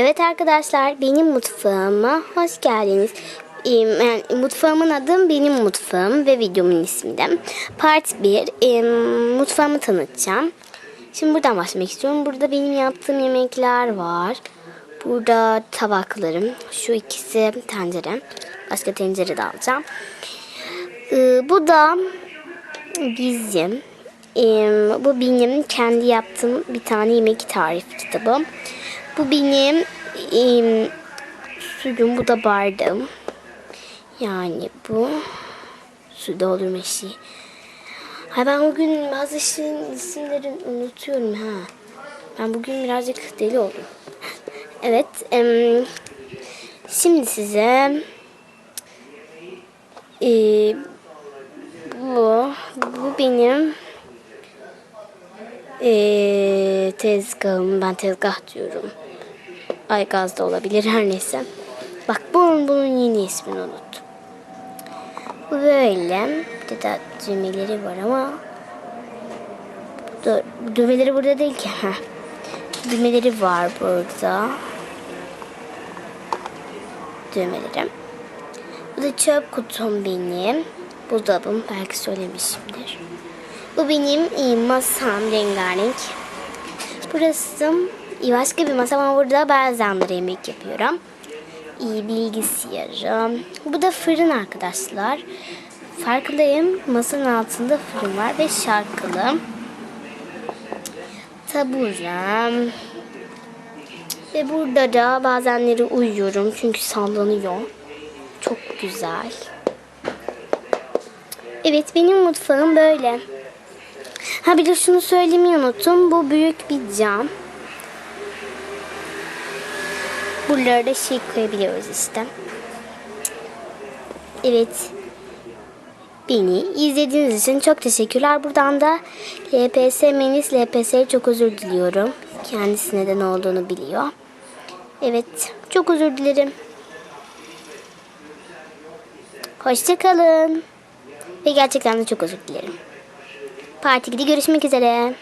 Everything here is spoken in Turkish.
Evet arkadaşlar benim mutfağıma hoş geldiniz. Ee, Yani mutfağımın adı benim mutfağım ve videomun ismi de. Part 1 ee, mutfağımı tanıtacağım. Şimdi buradan başlamak istiyorum. Burada benim yaptığım yemekler var. Burada tabaklarım. Şu ikisi tencere. Başka tencere de alacağım. Ee, bu da bizim ee, bu benim kendi yaptığım bir tane yemek tarif kitabım. Bu benim ee, suyum, bu da bardağım. Yani bu su doldurma şeyi. Hay ben bugün bazı şeyin isimlerini unutuyorum ha. Ben bugün birazcık deli oldum. evet. em, şimdi size ee, bu, bu benim ee, tezgahım. Ben tezgah diyorum. Ay gaz da olabilir her neyse. Bak bunun, bunun yeni ismini unuttum. Bu böyle. Bir de düğmeleri var ama Dur, düğmeleri burada değil ki. Düğmeleri var burada. Düğmelerim. Bu da çöp kutum benim. Buzdolabım belki söylemişimdir. Bu benim masam rengarenk. Burası başka bir masa ama burada bazenleri yemek yapıyorum. E, bilgisayarım. Bu da fırın arkadaşlar. Farkındayım. Masanın altında fırın var ve şarkılı. Taburem. Ve burada da bazenleri uyuyorum çünkü sallanıyor. Çok güzel. Evet benim mutfağım böyle. Ha bir de şunu söylemeyi unuttum. Bu büyük bir cam. Buralara da şey koyabiliyoruz işte. Evet. Beni izlediğiniz için çok teşekkürler. Buradan da LPS Menis LPS'ye çok özür diliyorum. Kendisi neden olduğunu biliyor. Evet. Çok özür dilerim. Hoşçakalın. Ve gerçekten de çok özür dilerim. Parti gidi görüşmek üzere.